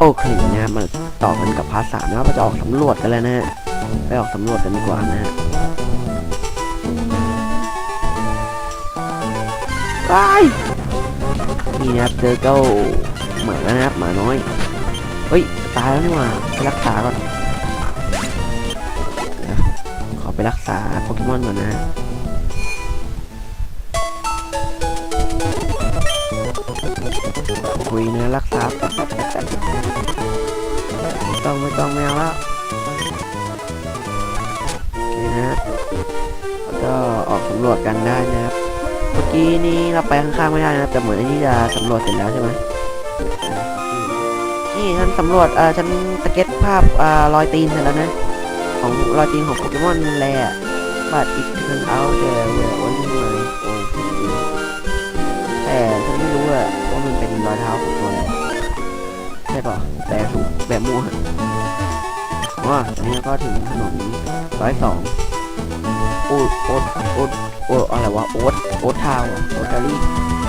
โอเคนะมาต่อกันกับพาร์ทสามนะครับเราจะออกสำรวจกันแล้วนะฮะไปออกสำรวจกันดีกว่านะฮะไปนี่นะครับเจอเจ้าหมานะครับหมาน้อย เฮ้ย ตายแล้วนี่หว่าไปรักษาก่อนเดี๋ยวขอไปรักษาโปเกมอนก่อนนะ คุยเนะรักษาไม่ต้องไม่ต้องไม่เอาแล้วโอเคนะ แล้วก็ออกสำรวจกันได้นะครับ เมื่อกี้นี้เราไปข้างๆไม่ได้นะครับแต่เหมือนไอ้นี่จะสำรวจเสร็จแล้วใช่ไหมนี่ฉันสำรวจเออฉันสเก็ตภาพอ่ารอยตีนเสร็จแล้วนะ ของรอยตีนของโปเกมอนแลอะบัตรอีกเทิร์นเอาเดอร์เดอร์วันนี้มาโอ้ รอยเท้าของตัวอะไรใช่ป่ะแต่ถูกแบบมั่วอ๋อตอนนี้ก็ถึงถนนร้อยสองโอ๊ตโอ๊ตโอ๊ตโอ๊ตอะไรวะโอ๊ตโอ๊ตทาวโอ๊ตการี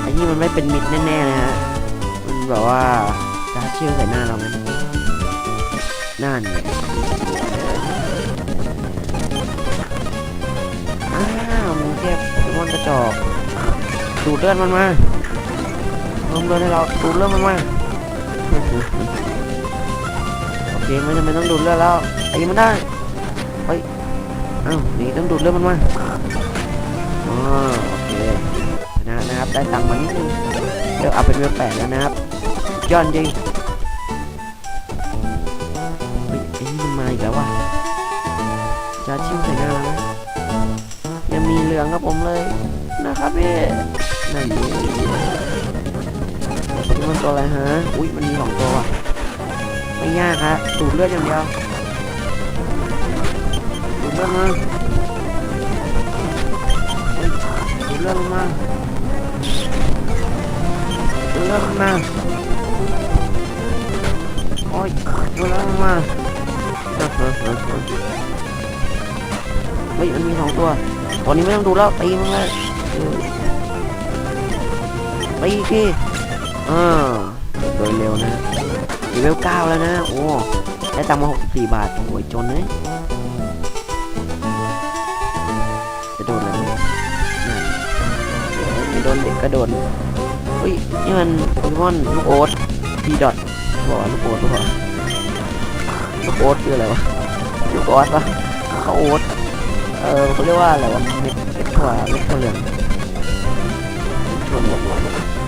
ไอ้นี่มันไม่เป็นมิดแน่ๆนะฮะมันแบบว่าจะเชื่อใส่หน้าเราไหมหนั่นไงอ้าวมึงเก็บมอนกระจอกดูดเลือดมันมา ลงเลือดให้เราดูดเลือดมันมาโอเคไม่จำเป็นต้องดูดเลือดแล้วตีมันได้เฮ้ยอ้าวนี่ต้องดูดเลือดมันมาอ๋อโอเคชนะนะครับได้ตังค์มานิดนึงเดี๋ยวเอาเป็นเวลแปดแล้วนะครับย้อดจริงเฮ้ยไอ้นี่มันมาอีกแล้วว่ะจะชิมใส่หน้าแล้วนะยังมีเหลืองกับผมเลยนะครับพี่นั่นนี่นี่ มันตัวอะไรฮะ อุ้ยมันมีสองตัวว่ะไม่ยากฮะดูดเลือดอย่างเดียวดูดเลือดมาดูดเลือดมันมาดูดเลือดมันมาโอ้ยดูดเลือดมันมาเฮ้ยมันมีสองตัวตัวนี้ไม่ต้องดูแล้วตีมันเลยตีที อ่าโดยเร็วนะเลเวลเก้าแล้วนะ โอ้ ได้ตังค์มา64บาท โอ้ยจนเลยจะโดนอะไรนี่ยนั่นไม่โดนเด็กก็โดนเฮ้ย นี่มันโปเกมอนลูกโอ๊ตพีดอทบอกว่าลูกโอ๊ตหรือเปล่าลูกโอ๊ตคืออะไรวะลูกโอ๊ตปะข้าวโอ๊ตเออเขาเรียกว่าอะไรวะเม็ดเม็ดถั่วเม็ดถั่วเหลืองถั่วเหลืองอุ้ย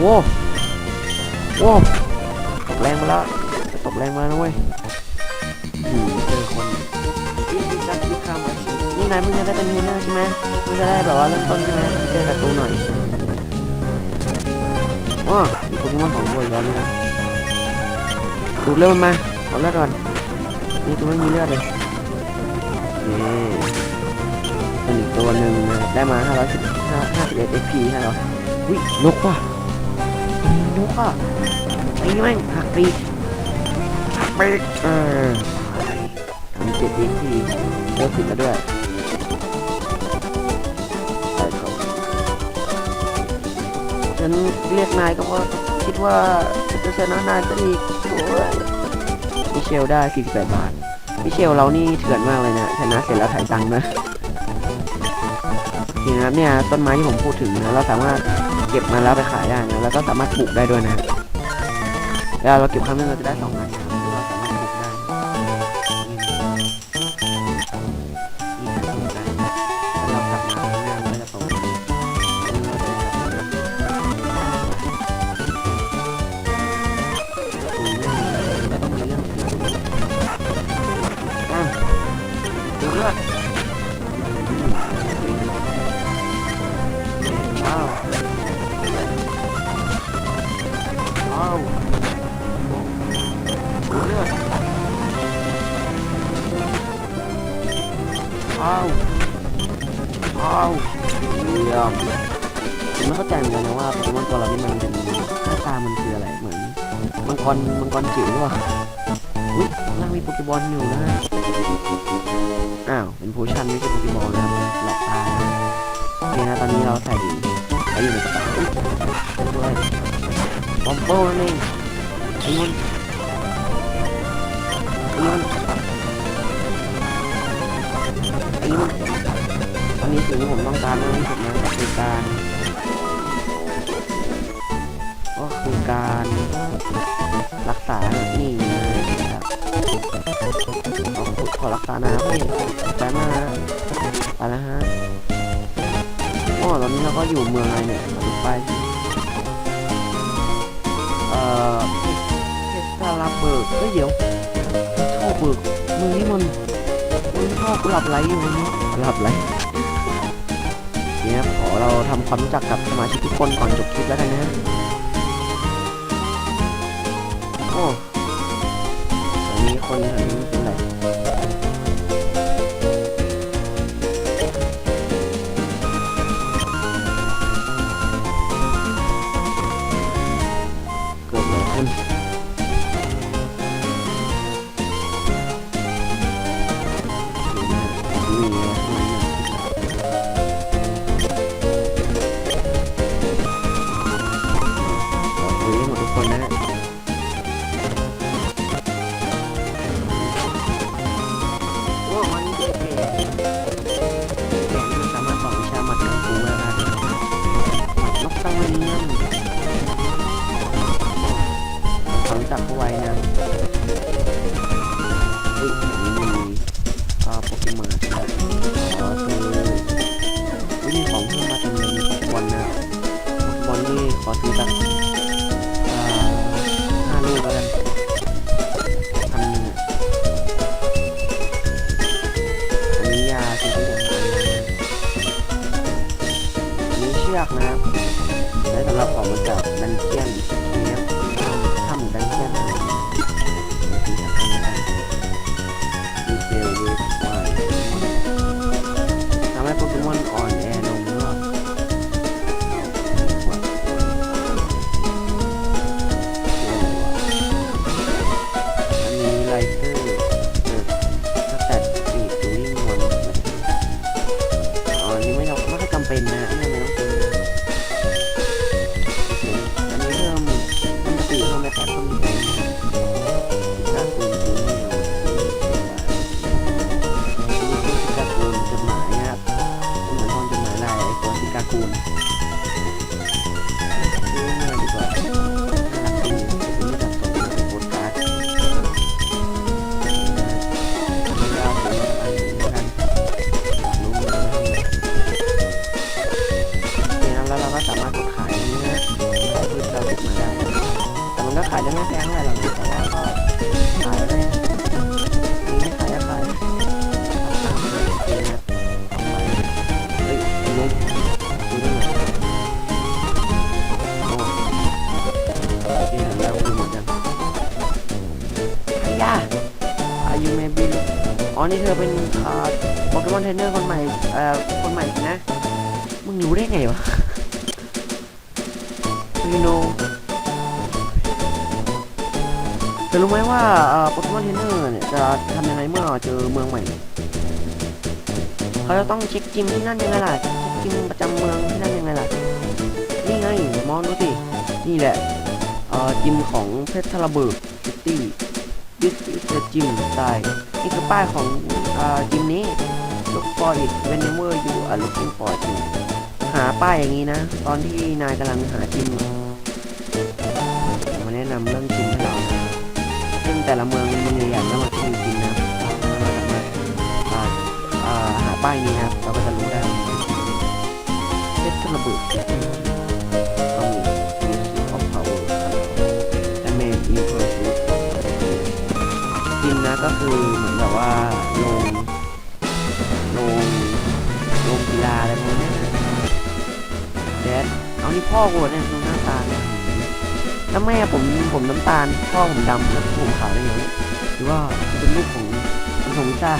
โว้โว้วตบแรงมาแล้วตบแรงมาแล้วเว้ยอยู่เจอคนอีกจักอีกคำไว้นี่นายมึงจะได้เป็นฮีโร่ใช่ไหมมึงจะได้แบบว่าเริ่มต้นใช่ไหมเจอศัตรูหน่อยอ๋อมีโปเกมอนของตัวอีกแล้วนี่นะดูดเลือดมันมาขอเลือดก่อนนี่ตัวไม่มีเลือดเลยนี่เป็นอีกตัวหนึ่งนะได้มา510 51 XP ใช่เรออุ้ยนกว่ะ นกอะไอ้แม่งหักปีกหักปีกเออทำเจ็ดทีทีเลิกผิดแล้วด้วยใช่ครับฉันเรียกนายก็เพราะคิดว่าจะชนะนายก็อีกโอ้ยมิเชลได้ 48 บาทมิเชลเรานี่เถื่อนมากเลยนะชนะเสร็จแล้วถ่ายตังค์นะทีนะครับเนี่ยต้นไม้ที่ผมพูดถึงนะเราสามารถเก็บมาแล้วไปขายได้นะแล้วก็สามารถปลูกได้ด้วยนะเวลาเราเก็บครั้งนึงเราจะได้สองอัน กรมังกรจิ๋วหรือเปล่าอุ้ยล่างมีโปเกมอนอยู่นะอ้าวเป็นโพชั่นไม่ใช่โปเกมอนนะครับหลอกตานะโอเคนะตอนนี้เราใส่เราอยู่ในกระเป๋าอุ๊ยด้วยบอมเบิลนั่นเองไอ้มันไอ้มันไอ้มันอันนี้สิ่งที่ผมต้องการมากที่สุดนะคือการก็คือการ รักษานี่นะครับขอขอรักษาน้ำให้แป๊บนะฮะไปแล้วฮะโอ้ตอนนี้เราก็อยู่เมืองอะไรเนี่ยไปเอ่อเทสตาลาเบิร์กเดี๋ยวโชคเบิร์กมือนี้มันมันชอบหลับไหลอยู่นะหลับไหลเนี่ยขอเราทำความรู้จักกับสมาชิกทุกคนก่อนจบคลิปแล้วกันนะ คนแถวนี้ากนะครับและสำหรับของมือเก่ามันเที่ย ก็ขายได้ไม่แพงเท่าไหร่หรอกแต่ว่าก็ขายได้มีไม่ขายก็ขายราคาไอ้โอเคนะต่อไปเฮ้ยไอ้นุ๊กดูได้ไหมโอ้โอเคเห็นแล้วดูหมดยังไอ้ยาอายุเมบิลอ๋อ นี่เธอเป็นอ่าโปเกมอนเทรนเนอร์คนใหม่ เอ่อ คนใหม่นะ มึงรู้ได้ไงวะ you know จะรู้ไหมว่าโปเกมอนเทรนเนอร์เนี่ยจะทำยังไงเมื่อเจอเมืองใหม่ เขาจะต้องเช็คจิมที่นั่นยังไงล่ะช็คจิมประจำเมืองที่นั่นยังไงล่ะ นี่ไงมองดูสิ นี่แหละจิมของเพชรทราเบิร์กซิตี้ this is the gym ใช่นี่คือป้ายของจิมนี้ look for it whenever you are looking for it หาป้ายอย่างนี้นะ ตอนที่นายกำลังหาจิมมาแนะนำเรื่องจิมให้เรา แต่ละเมืองเมืองใหญ่ๆก็มาที่จิมนะครับเราสามารถอ่าหาป้ายนี้ครับเราก็จะรู้ได้ว่าเพชรระเบิดต้องมี Use of Power และ Main Impulse จิมนะก็คือเหมือนแบบว่าลงลงลงกีฬาอะไรพวกนี้แดดเอานี่พ่อกูเนี่ยดูหน้าตาเนี่ย แล้วแม่ผมผมน้ำตาลพ่อผมดำแล้วผมขาวได้ไงนี่ยหรือว่าเป็นลูกของเป็นของชา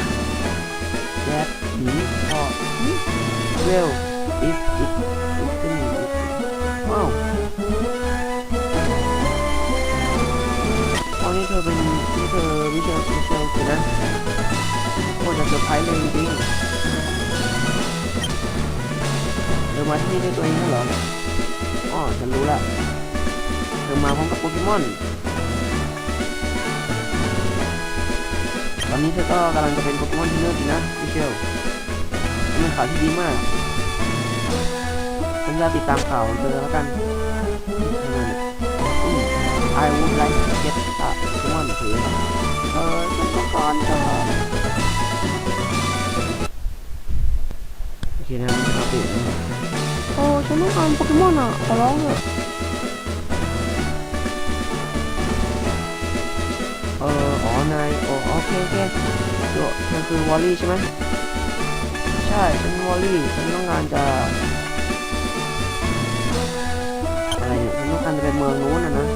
แดดหืมพ่อเวล is it is the new ว้าวตอนนี้เธอเป็นนี่เธอวิเชลวิเชลสินะโคตรจะเซอร์ไพรส์เลยจริงๆเธอมาที่นี่ด้วยตัวเองเหรออ๋อฉันรู้ละ เธอมาพร้อมกับโปเกมอน ตอนนี้เธอก็กำลังจะเป็นโปเกมอนที่เลิศนะมิเชลเป็นข่าวที่ดีมากฉันจะติดตามข่าวของเธอแล้วกันอืม I would like to get a Pokemon please เออฉันต้องการจะโอเคนะม่เอาเปลี่ยนนะโอ้ฉันต้องการโปเกมอนอะขอร้องเถอะ อออ๋อนายโอโอเคโอเคโยมันคือวอลลี่ใช่ไหมใช่ฉันวอลลี่ฉันต้องการจะอะไรเนี่ยฉันต้องการจะไปเมืองนู้นนะนะ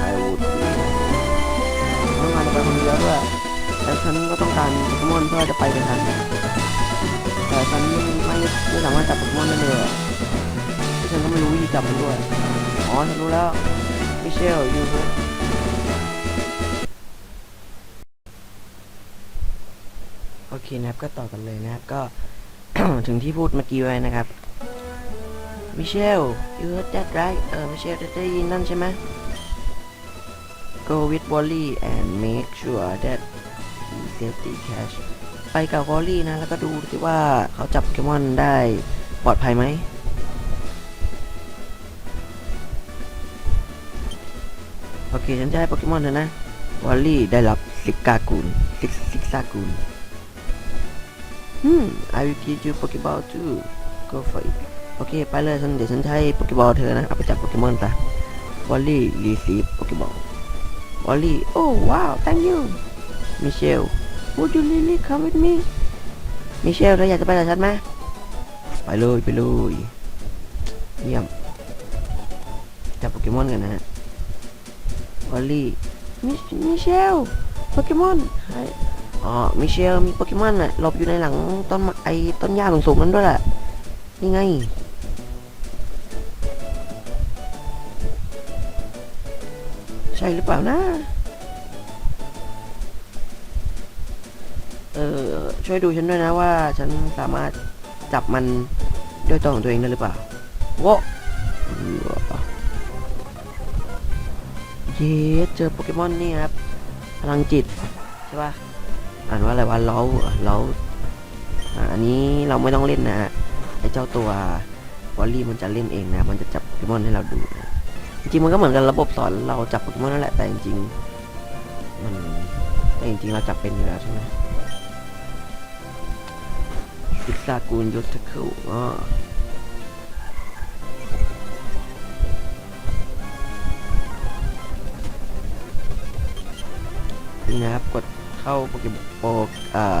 ไอวูดต้องการจะไปคนเดียวด้วยแล้วฉันก็ต้องการโปเกมอนเพื่อจะไปกับฉันแต่ฉันไม่ไม่สามารถจับโปเกมอนได้เลยฉันก็ไม่รู้วิธีจับมันด้วยอ๋อฉันรู้แล้วมิเชลอยู่ เพื่อโอเคนะครับก็ต่อกันเลยนะครับก็ ถึงที่พูดเมื่อกี้ไว้นะครับมิเชล you heard that right เออมิเชลได้ยินนั่นใช่ไหม go with Wally and make sure that he safety cache ไปกับ Wally นะ แล้วก็ดูที่ว่าเขาจับโปเกมอนได้ปลอดภัยไหมโอเค ฉันจะให้โปเกมอนเธอนะ Wally ได้รับซิกากูนซิกซิกซากูน อืม I will give you Pokeball too go for it โอเค ไปเลยฉันเดี๋ยวฉันให้โปเกบอลเธอนะ เอาไปจับโปเกมอนซะ Wally receive Pokeball วอลลี่โอ้ว้าว thank you มิเชล would you really come with me มิเชลเธออยากจะไปกับฉันไหมไปเลยไปเลยเยี่ยม จับโปเกมอนกันนะฮะวอลลี่มิมิเชลโปเกมอน อ๋อมิเชลมีโปเกมอนน่ะหลบอยู่ในหลังต้นไม้ไอ้ต้นหญ้าสูงๆนั้นด้วยแหละนี่ไงใช่หรือเปล่านะ เออช่วยดูฉันด้วยนะว่าฉันสามารถจับมันด้วยตัวของตัวเองได้หรือเปล่าโว้เย้เจอโปเกมอนนี่ครับ พลังจิต ใช่ปะ อ่านว่าอะไรวะเล้าเล้าอันนี้เราไม่ต้องเล่นนะฮะไอเจ้าตัววอลลี่มันจะเล่นเองนะ มันจะจับโปเกมอนให้เราดูนะจริงมันก็เหมือนกันระบบสอนเราจับโปเกมอนนั่นแหละแต่จริงๆมันแต่จริงๆเราจับเป็นอยู่แล้วใช่ไหมซิกซากูลยุทธคิวอ๋อนี่นะครับกด เข้าโปเกมโปอ่า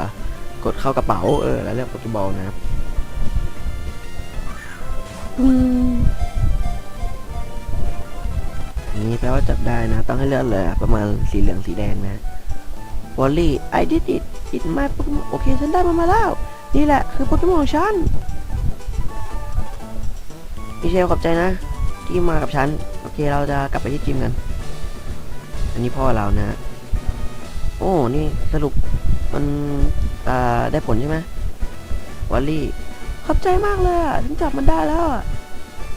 กดเข้ากระเป๋าเออแล้วเลือกโปเกบอลนะครับอืมนี่แปลว่าจับได้นะ ต้องให้เลือกเลยอะประมาณสีเหลืองสีแดงนะวอลลี่ I did it it my Pokemon โอเค ฉันได้มันมาแล้ว นี่แหละ คือโปเกมอนของฉันมิเชลขอบใจนะ ที่มากับฉัน โอเคเราจะกลับไปที่จิมกัน อันนี้พ่อเรานะ โอ้ นี่สรุปมันอ่าได้ผลใช่ไหมวอลลี่ ขอบใจมากเลยฉันจับมันได้แล้ว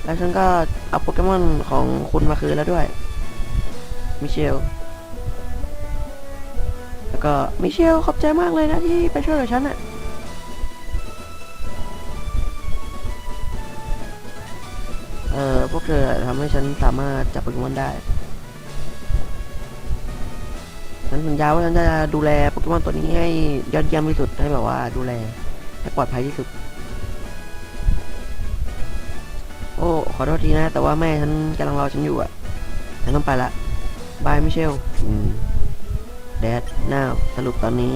แล้วฉันก็เอาโปเกมอนของคุณมาคืนแล้วด้วย มิเชล แล้วก็มิเชลขอบใจมากเลยนะที่ไปช่วยกับฉันอะเออพวกเธอทำให้ฉันสามารถจับโปเกมอนได้ ฉันสัญญาว่าฉันจะดูแลโปเกมอนตัวนี้ให้ยอดเยี่ยมที่สุดให้แบบว่าดูแลให้ปลอดภัยที่สุด โอ้ขอโทษทีนะ แต่ว่าแม่ฉันกำลังรอฉันอยู่อะฉันต้องไปละบายมิเชลอืมแดดน่าสรุปตอนนี้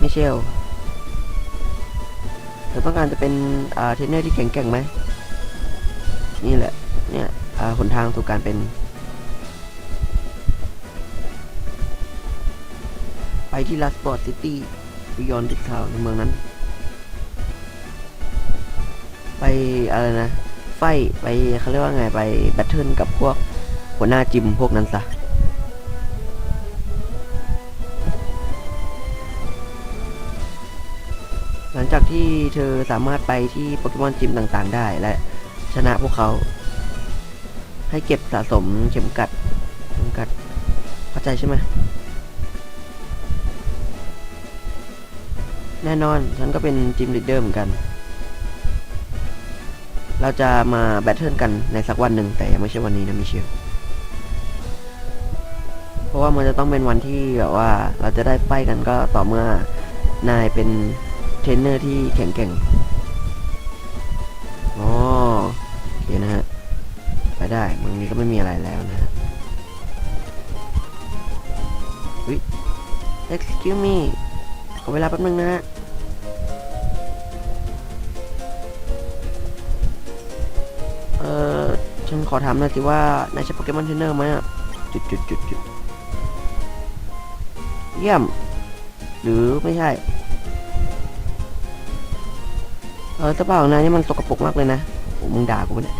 มิเชลเธอต้องการจะเป็นอ่าเทรนเนอร์ที่แข็งแกร่งไหมนี่แหละเนี่ยอ่าหนทางสู่การเป็น ที่ลัสบอร์ดซิตี้บิยอนดิทาวในเมืองนั้น ไปอะไรนะ ไฟไปเขาเรียกว่าไงไปแบทเทิลกับพวกหัวหน้าจิมพวกนั้นซะหลังจากที่เธอสามารถไปที่โปเกมอนจิมต่างๆ ได้และชนะพวกเขา ให้เก็บสะสมเข็มกัดเข็มกัดเข้าใจใช่ไหม แน่นอน ฉันก็เป็นจิมลีดเดอร์เหมือนกัน เราจะมาแบทเทิลกันในสักวันหนึ่งแต่ยังไม่ใช่วันนี้นะมิเชลเพราะว่ามันจะต้องเป็นวันที่แบบว่า เราจะได้ไปกันก็ต่อเมื่อนายเป็นเทรนเนอร์ที่แข็งแกร่งอ๋อโอเคนะฮะ ไปได้เมืองนี้ก็ไม่มีอะไรแล้วนะฮะวิ excuse me ขอเวลาแป๊บนึงนะฮะเออฉันขอถามหน่อยสิว่านายใช่โปเกมอนเทรนเนอร์ไหมอะจุดจุดจุดจุดเยี่ยม หรือไม่ใช่ เออต่เปล่านายนี่มันสกปรกมากเลยนะโอ้มึงด่ากูปเนี่ย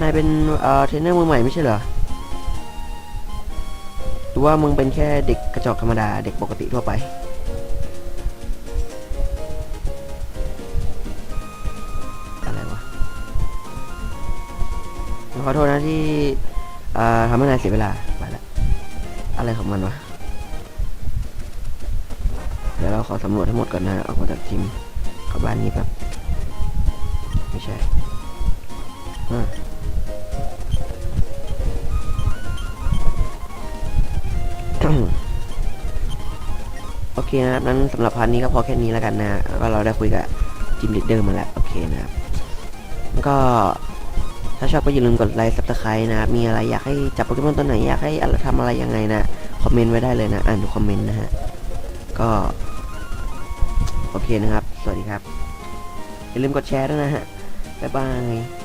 นายเป็นเอ่อเทรนเนอร์มือใหม่ไม่ใช่เหรอ รือว่ามึงเป็นแค่เด็กกระจอกธรรมดา เด็กปกติทั่วไป อะไรวะ ขอโทษนะที่ทำให้นายเสียเวลาไปละอะไรของมันวะ เดี๋ยวเราขอสำรวจทั้งหมดก่อนนะ ออกมาจากทีมเข้าบ้านนี้แบบไม่ใช่ เคนะครับนั้นสำหรับพาร์ทนี้ก็พอแค่นี้แล้วกันนะก็เราได้คุยกับทีมลีดเดอร์มาแล้วโอเคนะครับก็ถ้าชอบก็อย่าลืมกดไลค์ซับสไครต์นะครับมีอะไรอยากให้จับโปเกมอนตัวไหนอยากให้อะไรทำอะไรยังไงนะคอมเมนต์ไว้ได้เลยนะ อ่านทุกคอมเมนต์นะฮะก็โอเคนะครับ สวัสดีครับ อย่าลืมกดแชร์ด้วยนะฮะบ๊ายบาย